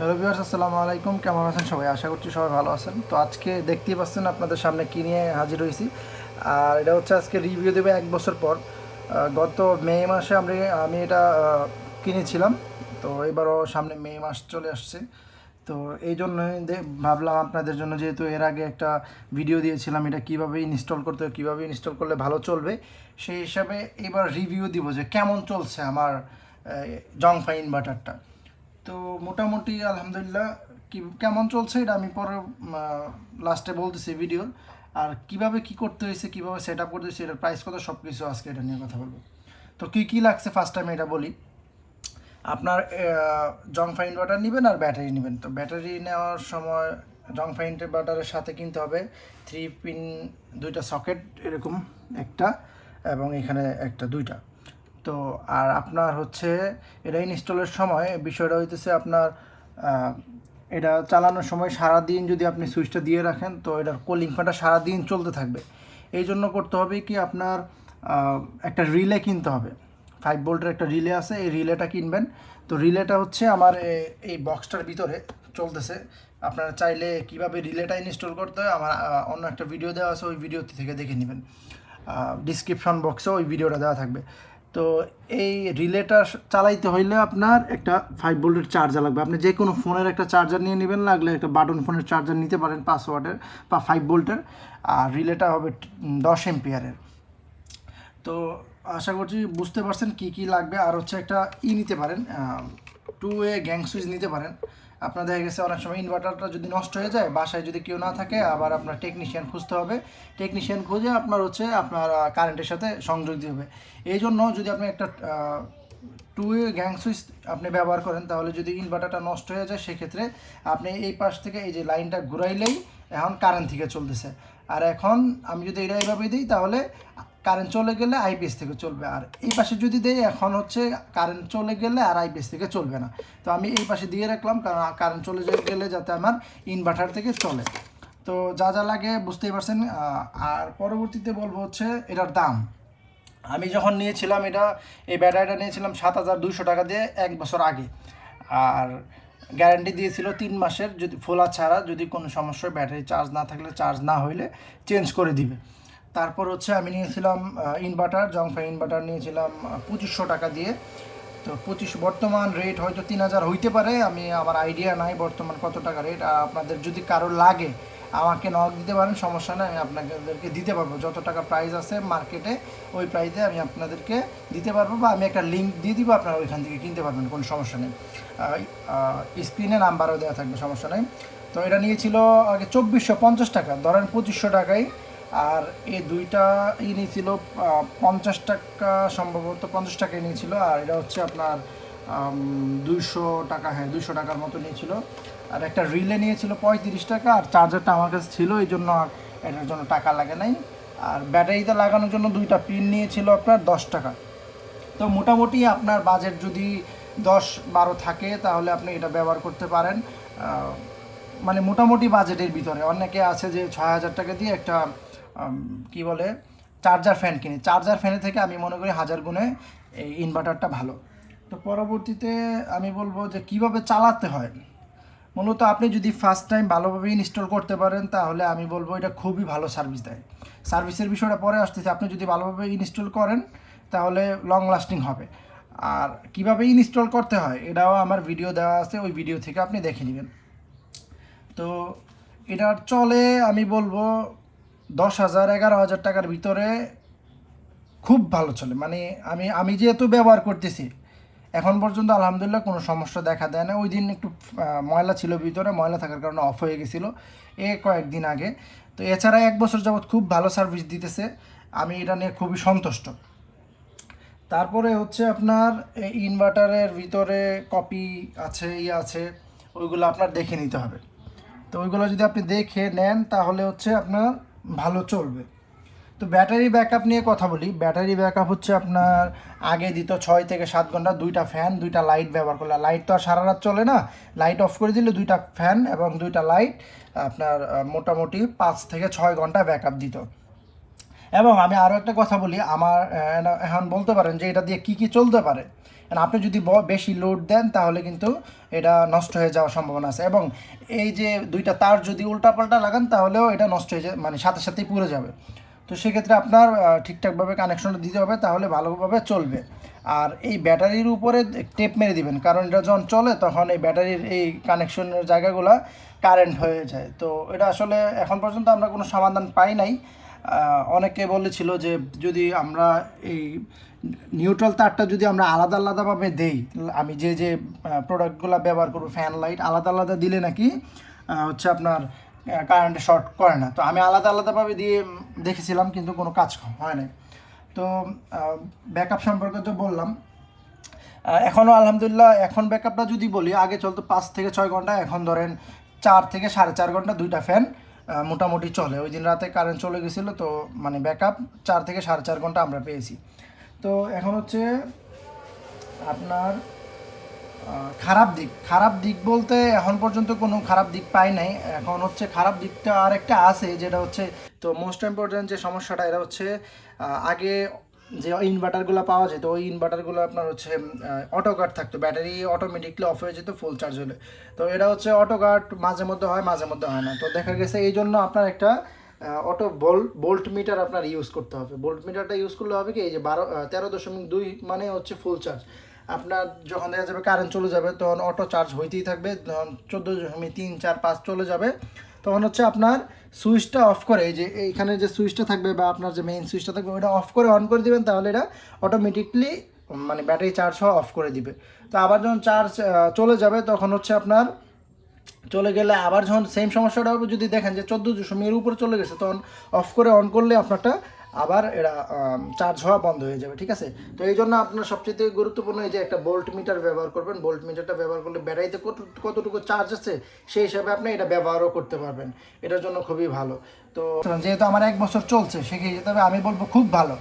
Hello viewers, আসসালামু আলাইকুম। কেমন আছেন সবাই? আশা করছি সবাই ভালো আছেন। তো আজকে দেখতেই পাচ্ছেন আপনাদের সামনে কি নিয়ে হাজির হয়েছি। আর এটা হচ্ছে আজকে রিভিউ দেবে এক বছর পর। গত মে মাসে আমি আমি এটা কিনেছিলাম। তো এবারও সামনে মে মাস চলে আসছে। তো এই জন্যই ভাবলাম আপনাদের জন্য যেহেতু এর আগে একটা ভিডিও দিয়েছিলাম, এটা কীভাবে ইনস্টল করতে হবে কীভাবে ইনস্টল করলে ভালো চলবে, সেই হিসাবে এবার রিভিউ দিব যে কেমন চলছে আমার জংফা ইনভার্টারটা তো মোটামুটি আলহামদুলিল্লাহ কি, কেমন চলছে এটা আমি পরে লাস্টে বলতেছি ভিডিওর আর কীভাবে কি করতে হয়েছে, কীভাবে সেট আপ করতে হয়েছে, এটার প্রাইস কত সব কিছু আজকে এটা নিয়ে কথা বলব। তো কী কী লাগছে ফার্স্ট টাইম এটা বলি। আপনার জংফা ইনভার্টার নেবেন আর ব্যাটারি নেবেন। তো ব্যাটারি নেওয়ার সময় জংফা ইনভার্টারের সাথে কিনতে হবে থ্রি পিন দুইটা সকেট এরকম একটা, এবং এখানে একটা, দুইটা। তো আর আপনার হচ্ছে এটা ইনস্টলের সময়, বিষয়টা হইতেছে আপনার এটা চালানোর সময় সারা দিন যদি আপনি সুইচটা দিয়ে রাখেন, তো এটার কোলিং ফ্যানটা সারা দিন চলতে থাকবে। এই জন্য করতে হবে কি আপনার একটা রিলে কিনতে হবে। ফাইভ ভোল্টের একটা রিলে আছে, এই রিলেটা কিনবেন। তো রিলেটা হচ্ছে আমার এই বক্সটার ভিতরে চলতেছে। আপনারা চাইলে কীভাবে রিলেটা ইনস্টল করতে হয়, আমার অন্য একটা ভিডিও দেওয়া আছে, ওই ভিডিও থেকে দেখে নেবেন। ডিসক্রিপশন বক্সে ওই ভিডিওটা দেওয়া থাকবে। তো এই রিলেটা চালাইতে হইলে আপনার একটা ফাইভ ভোল্টের চার্জার লাগবে। আপনি যে কোনো ফোনের একটা চার্জার নিয়ে নেবেন, লাগলে একটা বাটন ফোনের চার্জার নিতে পারেন পাঁচ ওয়াটের বা ফাইভ ভোল্টের আর রিলেটা হবে দশ এম্পিয়ারের তো আশা করছি বুঝতে পারছেন কি কি লাগবে। আর হচ্ছে একটা ই নিতে পারেন টু এ গ্যাং সুইচ নিতে পারেন। আপনার দেখা গেছে অনেক সময় ইনভার্টারটা যদি নষ্ট হয়ে যায়, বাসায় যদি কেউ না থাকে, আবার আপনার টেকনিশিয়ান খুঁজতে হবে। টেকনিশিয়ান খুঁজে আপনার হচ্ছে আপনার কারেন্টের সাথে সংযোগ দিতে হবে। এই জন্য যদি আপনি একটা টু গ্যাং সুইচ আপনি ব্যবহার করেন, তাহলে যদি ইনভার্টারটা নষ্ট হয়ে যায়, সেক্ষেত্রে আপনি এই পাশ থেকে এই যে লাইনটা ঘুরাইলেই এখন কারেন্ট থেকে চলতেছে। আর এখন আমি যদি এটা এইভাবে দিই, তাহলে কারেন্ট চলে গেলে আইপিএস থেকে চলবে। আর এই পাশে যদি দেই, এখন হচ্ছে কারেন্ট চলে গেলে আর আইপিএস থেকে চলবে না। তো আমি এই পাশে দিয়ে রাখলাম, কারণ কারেন্ট চলে গেলে যাতে আমার ইনভার্টার থেকে চলে। তো যা যা লাগে বুঝতেই পারছেন আর পরবর্তীতে বলব হচ্ছে এটার দাম। আমি যখন নিয়েছিলাম এটা, এই ব্যাটারিটা নিয়েছিলাম সাত হাজার দুইশো টাকা দিয়ে এক বছর আগে। আর গ্যারান্টি দিয়েছিল তিন মাসের, যদি ফোলা ছাড়া যদি কোনো সমস্যা ব্যাটারি চার্জ না থাকলে চার্জ না হইলে চেঞ্জ করে দিবে। তারপর হচ্ছে আমি নিয়েছিলাম ইনভার্টার জংফা ইনভার্টার নিয়েছিলাম পঁচিশশো টাকা দিয়ে। তো পঁচিশ, বর্তমান রেট হয়তো তিন হাজার হইতে পারে, আমি আমার আইডিয়া নাই বর্তমান কত টাকা রেট আর আপনাদের যদি কারও লাগে, আমাকে নক দিতে পারেন, সমস্যা নেই, আমি আপনাদেরকে দিতে পারব। যত টাকা প্রাইস আছে মার্কেটে ওই প্রাইসে আমি আপনাদেরকে দিতে পারব, বা আমি একটা লিঙ্ক দিয়ে দিব, আপনারা ওইখান থেকে কিনতে পারবেন, কোনো সমস্যা নেই। স্ক্রিনে নাম্বারও দেওয়া থাকবে, সমস্যা নেই। তো এটা নিয়েছিল আগে চব্বিশশো পঞ্চাশ টাকা, ধরেন পঁচিশশো টাকায় আর এই দুইটা ই নিয়েছিল পঞ্চাশ টাকা সম্ভবত পঞ্চাশ টাকায় নিয়েছিল, আর এটা হচ্ছে আপনার দুইশো টাকা হ্যাঁ দুইশো টাকার মতো নিয়েছিল। আর একটা রিলে নিয়েছিল পঁয়ত্রিশ টাকা, আর চার্জারটা আমার কাছে ছিল, এই জন্য আর এটার জন্য টাকা লাগে নাই। আর ব্যাটারিতে লাগানোর জন্য দুইটা পিন নিয়েছিল আপনার দশ টাকা। তো মোটামুটি আপনার বাজেট যদি দশ বারো থাকে, তাহলে আপনি এটা ব্যবহার করতে পারেন। মানে মোটামুটি বাজেটের ভিতরে। অনেকে আছে যে ছয় হাজার টাকা দিয়ে একটা কি বলে চার্জার ফ্যান কিনি। চার্জার ফ্যানের থেকে আমি মনে করি হাজার গুণে এই ইনভার্টারটা ভালো। তো পরবর্তীতে আমি বলব যে কীভাবে চালাতে হয়? মূলত আপনি যদি ফার্স্ট টাইম ভালোভাবে ইনস্টল করতে পারেন, তাহলে আমি বলব এটা খুবই ভালো সার্ভিস দেয়। সার্ভিসের বিষয়টা পরে আসতেছে। আপনি যদি ভালোভাবে ইনস্টল করেন, তাহলে লং লাস্টিং হবে। আর কীভাবে ইনস্টল করতে হয়, এটাও আমার ভিডিও দেওয়া আছে, ওই ভিডিও থেকে আপনি দেখে নেবেন। তো এটার চলে আমি বলব দশ হাজার, এগারো হাজার টাকার ভিতরে খুব ভালো চলে। মানে আমি আমি যেহেতু ব্যবহার করতেছি, এখন পর্যন্ত আলহামদুলিল্লাহ কোনো সমস্যা দেখা দেয় না। ওই দিন একটু ময়লা ছিল ভিতরে, ময়লা থাকার কারণে অফ হয়ে গেছিল এ কয়েকদিন আগে। তো এছাড়া এক বছর যাবৎ খুব ভালো সার্ভিস দিতেছে। আমি এটা নিয়ে খুবই সন্তুষ্ট। তারপরে হচ্ছে আপনার ইনভার্টারের ভিতরে কপি আছে ইয়ে আছে, ওইগুলো আপনার দেখে নিতে হবে। তো ওইগুলো যদি আপনি দেখে নেন, তাহলে হচ্ছে আপনার ভালো চলবে। তো ব্যাটারি ব্যাকআপ নিয়ে কথা বলি। ব্যাটারি ব্যাকআপ হচ্ছে আপনার আগে দিত ছয় থেকে সাত ঘণ্টা দুইটা ফ্যান, দুইটা লাইট ব্যবহার করলে। লাইট তো আর সারা রাত চলে না। লাইট অফ করে দিলে দুইটা ফ্যান এবং দুইটা লাইট আপনার মোটামুটি পাঁচ থেকে ছয় ঘণ্টা ব্যাকআপ দিত। এবং আমি আরও একটা কথা বলি, আমার এখন বলতে পারেন যে এটা দিয়ে কি কি চলতে পারে। আপনি যদি বেশি লোড দেন, তাহলে কিন্তু এটা নষ্ট হয়ে যাওয়ার সম্ভাবনা আছে। এবং এই যে দুইটা তার যদি উল্টাপাল্টা লাগান, তাহলেও এটা নষ্ট হয়ে যায় মানে সাথে সাথেই পুড়ে যাবে। তো সেক্ষেত্রে আপনার ঠিকঠাকভাবে কানেকশনটা দিতে হবে, তাহলে ভালোভাবে চলবে। আর এই ব্যাটারির উপরে টেপ মেরে দিবেন, কারণ এটা যখন চলে, তখন এই ব্যাটারির এই কানেকশনের জায়গাগুলো কারেন্ট হয়ে যায়। তো এটা আসলে এখন পর্যন্ত আমরা কোনো সমাধান পাই নাই। অনেকে বলেছিল যে যদি আমরা এই নিউট্রাল তারটা যদি আমরা আলাদা আলাদাভাবে দেই, আমি যে যে প্রোডাক্টগুলো ব্যবহার করব ফ্যান লাইট আলাদা আলাদা দিলে নাকি হচ্ছে আপনার কারেন্ট শর্ট করে না। তো আমি আলাদা আলাদাভাবে দিয়ে দেখেছিলাম কিন্তু কোনো কাজ হয় না তো ব্যাকআপ সম্পর্কে তো বললাম। এখনও আলহামদুলিল্লাহ এখন ব্যাকআপটা যদি বলি, আগে চলতো পাঁচ থেকে ছয় ঘণ্টা, এখন ধরেন চার থেকে সাড়ে চার ঘণ্টা দুইটা ফ্যান মোটামুটি চলে। ওই দিন রাতে কারেন্ট চলে গেছিল তো মানে ব্যাকআপ চার থেকে সাড়ে চার ঘণ্টা আমরা পেয়েছি। তো এখন হচ্ছে আপনার খারাপ দিক। খারাপ দিক বলতে এখন পর্যন্ত কোনো খারাপ দিক পাই নাই। এখন হচ্ছে খারাপ দিকটা আর একটা আছে, যেটা হচ্ছে তো মোস্ট ইম্পর্টেন্ট যে সমস্যাটা, এটা হচ্ছে আগে যে ইনভার্টারগুলো পাওয়া যেত, ওই ইনভার্টারগুলো আপনার হচ্ছে অটো কাট থাকতো। ব্যাটারি অটোমেটিকলি অফ হয়ে যেত ফুল চার্জ হলে। তো এটা হচ্ছে অটো কাট মাঝে মধ্যে হয়, মাঝে মধ্যে হয় না। তো দেখা গেছে এই জন্য আপনার একটা অটো বোল্ট বোল্ট মিটার আপনার ইউজ করতে হবে। বোল্ট মিটারটা ইউজ করলে হবে কি, এই যে বারো তেরো দশমিক দুই মানে হচ্ছে ফুল চার্জ আপনার যখন দেখা যাবে কারেন্ট চলে যাবে, তখন অটো চার্জ হইতেই থাকবে, তখন চোদ্দ দশমিক তিন চার পাঁচ চলে যাবে। তখন হচ্ছে আপনার সুইচটা অফ করে, এই যে এইখানে যে সুইচটা থাকবে বা আপনার যে মেইন সুইচটা থাকবে ওটা অফ করে অন করে দেবেন, তাহলে এটা অটোমেটিকলি মানে ব্যাটারি চার্জ হওয়া অফ করে দিবে। তো আবার যখন চার্জ চলে যাবে, তখন হচ্ছে আপনার চলে গেলে আবার যখন সেম সমস্যাটা হবে, যদি দেখেন যে চোদ্দ দশমিকের উপরে চলে গেছে, তখন অফ করে অন করলে আপনারটা আবার এরা চার্জ হওয়া বন্ধ হয়ে যাবে, ঠিক আছে? তো এই জন্য আপনার সবচেয়ে গুরুত্বপূর্ণ এই যে একটা বোল্ট মিটার ব্যবহার করবেন বোল্ট মিটারটা ব্যবহার করলে ব্যাটারিতে কত, কতটুকু চার্জ আছে, সেই হিসাবে আপনি এটা ব্যবহারও করতে পারবেন। এটার জন্য খুবই ভালো। তো যেহেতু আমার এক বছর চলছে সেক্ষেত্রে তবে আমি বলব খুব ভালো।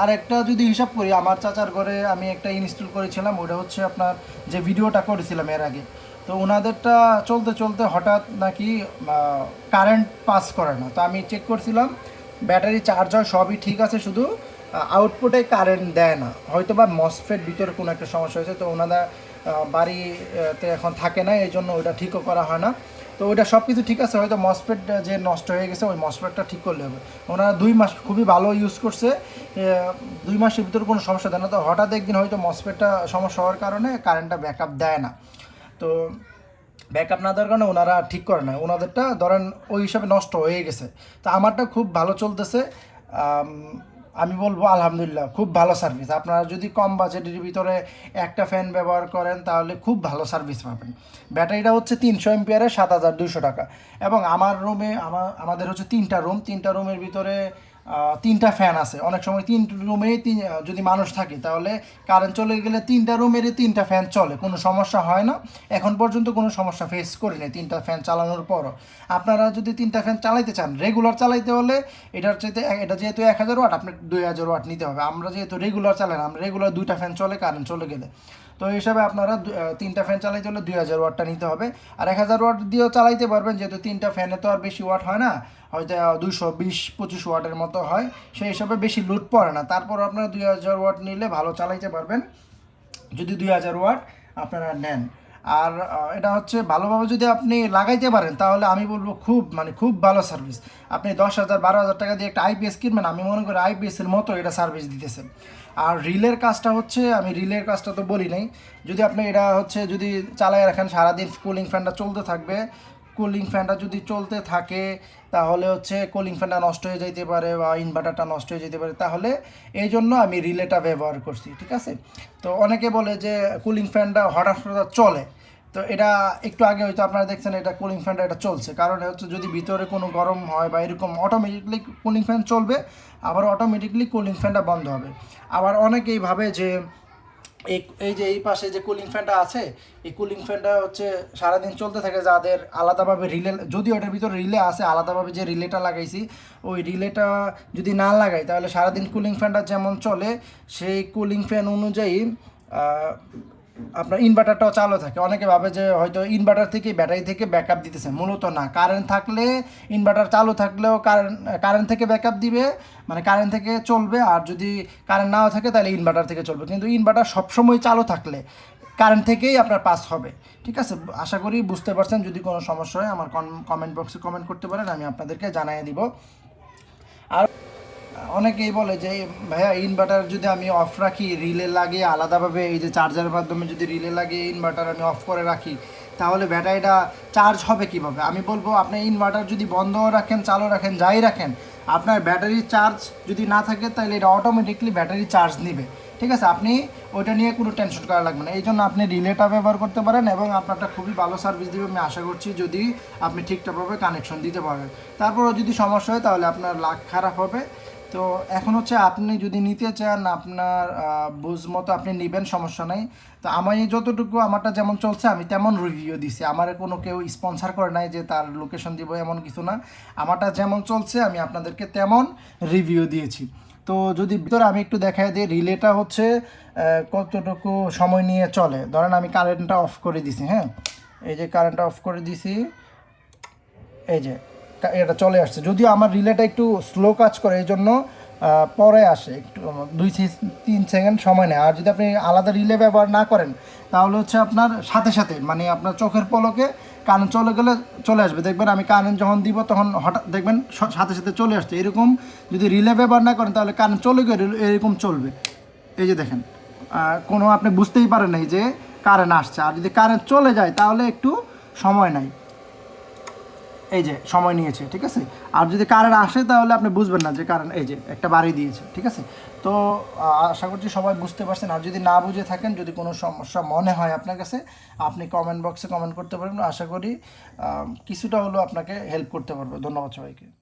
আর একটা যদি হিসাব করি, আমার চাচার ঘরে আমি একটা ইনস্টল করেছিলাম, ওটা হচ্ছে আপনার যে ভিডিওটা করেছিলাম এর আগে। তো ওনাদেরটা চলতে চলতে হঠাৎ নাকি কারেন্ট পাস করে না। তো আমি চেক করছিলাম ব্যাটারি চার্জ হয় সবই ঠিক আছে, শুধু আউটপুটে কারেন্ট দেয় না। হয়তো বা মসফেট ভিতরে কোনো একটা সমস্যা হয়েছে, তো ওনারা বাড়িতে এখন থাকে না এই জন্য ওইটা ঠিকও করা হয় না। তো ওইটা সব কিছু ঠিক আছে, হয়তো মসফেট যে নষ্ট হয়ে গেছে, ওই মসফেটটা ঠিক করলে হবে। ওনারা দুই মাস খুবই ভালো ইউজ করছে দুই মাসের ভিতরে কোনো সমস্যা দেয় না। তো হঠাৎ একদিন হয়তো মসফেটটা সমস্যা হওয়ার কারণে কারেন্টটা ব্যাকআপ দেয় না। তো ব্যাকআপ না দেওয়ার কারণে ওনারা ঠিক করে না ওনাদেরটা ধরেন ওই হিসাবে নষ্ট হয়ে গেছে। তো আমারটা খুব ভালো চলতেছে। আমি বলব আলহামদুলিল্লাহ, খুব ভালো সার্ভিস আপনারা যদি কম বাজেটের ভিতরে একটা ফ্যান ব্যবহার করেন, তাহলে খুব ভালো সার্ভিস পাবেন। ব্যাটারিটা হচ্ছে তিনশো এমপিয়ারের সাত হাজার দুশো টাকা। এবং আমার রুমে আমার আমাদের হচ্ছে তিনটা রুম তিনটা রুমের ভিতরে তিনটা ফ্যান আছে। অনেক সময় তিন রুমে তিন যদি মানুষ থাকে, তাহলে কারেন্ট চলে গেলে তিনটা রুমেরই তিনটা ফ্যান চলে। কোনো সমস্যা হয় না। এখন পর্যন্ত কোনো সমস্যা ফেস করিনি তিনটা ফ্যান চালানোর পরও। আপনারা যদি তিনটা ফ্যান চালাইতে চান রেগুলার চালাইতে হলে এটার চাইতে এটা যেহেতু এক হাজার ওয়াট আপনার দুই হাজার ওয়াট নিতে হবে। আমরা যেহেতু রেগুলার চালাই আমরা রেগুলার দুইটা ফ্যান চলে কারেন্ট চলে গেলে। তো এই হিসাবে আপনারা তিনটা ফ্যান চালাইতে হলে দুই হাজার ওয়াটটা নিতে হবে। আর এক হাজার ওয়াট দিয়েও চালাইতে পারবেন, যেহেতু তিনটা ফ্যানে তো আর বেশি ওয়াট হয় না, হয়তো দুশো বিশ, পঁচিশ ওয়াটের মতো হয়। সেই হিসাবে বেশি লুট পড়ে না। তারপর আপনারা দুই হাজার ওয়াট নিলে ভালো চালাইতে পারবেন। যদি দুই হাজার ওয়াট আপনারা নেন। আর এটা হচ্ছে ভালোভাবে যদি আপনি লাগাইতে পারেন, তাহলে আমি বলব খুব মানে খুব ভালো সার্ভিস আপনি দশ হাজার, বারো হাজার টাকা দিয়ে একটা আইপিএস কিনবেন, আমি মনে করি আইপিএসের মতো এটা সার্ভিস দিতেছে। আর রিলের কাজটা হচ্ছে, আমি রিলের কাজটা তো বলি নাই, যদি আপনি এটা হচ্ছে যদি চালায় রাখেন, সারাদিন কুলিং ফ্যানটা চলতে থাকবে। কুলিং ফ্যানটা যদি চলতে থাকে, তাহলে হচ্ছে কুলিং ফ্যানটা নষ্ট হয়ে যেতে পারে বা ইনভার্টারটা নষ্ট হয়ে যেতে পারে। তাহলে এই জন্য আমি রিলেটা ব্যবহার করছি, ঠিক আছে? তো অনেকে বলে যে কুলিং ফ্যানটা হঠাৎ হঠাৎ চলে। তো এটা একটু আগে হয়তো আপনারা দেখছেন এটা কুলিং ফ্যানটা এটা চলছে। কারণ হচ্ছে যদি ভিতরে কোনো গরম হয় বা এরকম অটোমেটিকলি কুলিং ফ্যান চলবে, আবার অটোমেটিকলি কুলিং ফ্যানটা বন্ধ হবে। আবার অনেকেই ভাবে যে এই যে এই পাশে যে কুলিং ফ্যানটা আছে, এই কুলিং ফ্যানটা হচ্ছে সারাদিন চলতে থাকে যাদের আলাদাভাবে রিলে যদি ওটার ভিতরে রিলে আছে, আলাদাভাবে যে রিলেটা লাগাইছি, ওই রিলেটা যদি না লাগাই, তাহলে সারাদিন কুলিং ফ্যানটা যেমন চলে, সেই কুলিং ফ্যান অনুযায়ী আপনার ইনভার্টারটাও চালু থাকে। অনেকে ভাবে যে হয়তো ইনভার্টার থেকে ব্যাটারি থেকে ব্যাকআপ দিতেছে। মূলত না। কারেন্ট থাকলে ইনভার্টার চালু থাকলেও কারেন্ট কারেন্ট থেকে ব্যাকআপ দিবে। মানে কারেন্ট থেকে চলবে। আর যদি কারেন্ট নাও থাকে তাহলে ইনভার্টার থেকে চলবে। কিন্তু ইনভার্টার সবসময় চালু থাকলে কারেন্ট থেকেই আপনার পাস হবে। ঠিক আছে? আশা করি বুঝতে পারছেন। যদি কোনো সমস্যা হয়, আমার কমেন্ট বক্সে কমেন্ট করতে পারেন। আমি আপনাদেরকে জানিয়ে দিব। আর অনেকেই বলে যে, ভাইয়া ইনভার্টার যদি আমি অফ রাখি, রিলে লাগিয়ে আলাদাভাবে এই যে চার্জারের মাধ্যমে যদি রিলে লাগিয়ে ইনভার্টার আমি অফ করে রাখি, তাহলে ব্যাটারিটা চার্জ হবে কীভাবে? আমি বলব, আপনি ইনভার্টার যদি বন্ধ রাখেন চালু রাখেন, যাই রাখেন, আপনার ব্যাটারি চার্জ যদি না থাকে, তাহলে এটা অটোমেটিকলি ব্যাটারি চার্জ নেবে। ঠিক আছে? আপনি ওইটা নিয়ে কোনো টেনশন করা লাগবে না। এই জন্য আপনি রিলেটা ব্যবহার করতে পারেন এবং আপনারটা খুবই ভালো সার্ভিস দিবে। আমি আশা করছি যদি আপনি ঠিকঠাকভাবে কানেকশন দিতে পারেন। তারপরও যদি সমস্যা হয়, তাহলে আপনার লাখ খারাপ হবে। তো এখন হচ্ছে আপনি যদি নিতে চান, আপনার বুঝ মতো আপনি নেবেন, সমস্যা নাই। তো আমি যতটুকু আমারটা যেমন চলছে, আমি তেমন রিভিউ দিছি। আমার কোনো কেউ স্পন্সার করে নাই যে তার লোকেশন দিব এমন কিছু না। আমারটা যেমন চলছে, আমি আপনাদেরকে তেমন রিভিউ দিয়েছি। তো যদি ভিতরে আমি একটু দেখাই দিই রিলেটা হচ্ছে কতটুকু সময় নিয়ে চলে। ধরেন আমি কারেন্টটা অফ করে দিছি হ্যাঁ? এই যে কারেন্টটা অফ করে দিছি, এই যে এটা চলে আসছে। যদিও আমার রিলেটা একটু স্লো কাজ করে এই জন্য পরে আসে। একটু দুই তিন সেকেন্ড সময় নেয়। আর যদি আপনি আলাদা রিলে ব্যবহার না করেন, তাহলে হচ্ছে আপনার সাথে সাথে মানে আপনার চোখের পলকে কারেন্ট চলে গেলে চলে আসবে। দেখবেন আমি কারেন্ট যখন দিব, তখন হঠাৎ দেখবেন সাথে সাথে চলে আসছে। এরকম যদি রিলে ব্যবহার না করেন, তাহলে কারেন্ট চলে গেলে এরকম চলবে। এই যে দেখেন কোনো আপনি বুঝতেই পারেন নাই যে কারেন্ট আসছে। আর যদি কারেন্ট চলে যায়, তাহলে একটু সময় নাই। এই যে, সময় নিয়েছে, ঠিক আছে? আর যদি কারেন্ট আসে, তাহলে আপনি বুঝবেন না যে কারেন্ট এই যে, একটা বাড়ি দিয়েছে, ঠিক আছে? তো আশা করছি সবাই বুঝতে পারছেন। আর যদি না বুঝে থাকেন, যদি কোনো সমস্যা মনে হয় আপনার কাছে, আপনি কমেন্ট বক্সে কমেন্ট করতে পারবেন। আশা করি কিছুটা হলেও আপনাকে হেল্প করতে পারবে। ধন্যবাদ সবাইকে।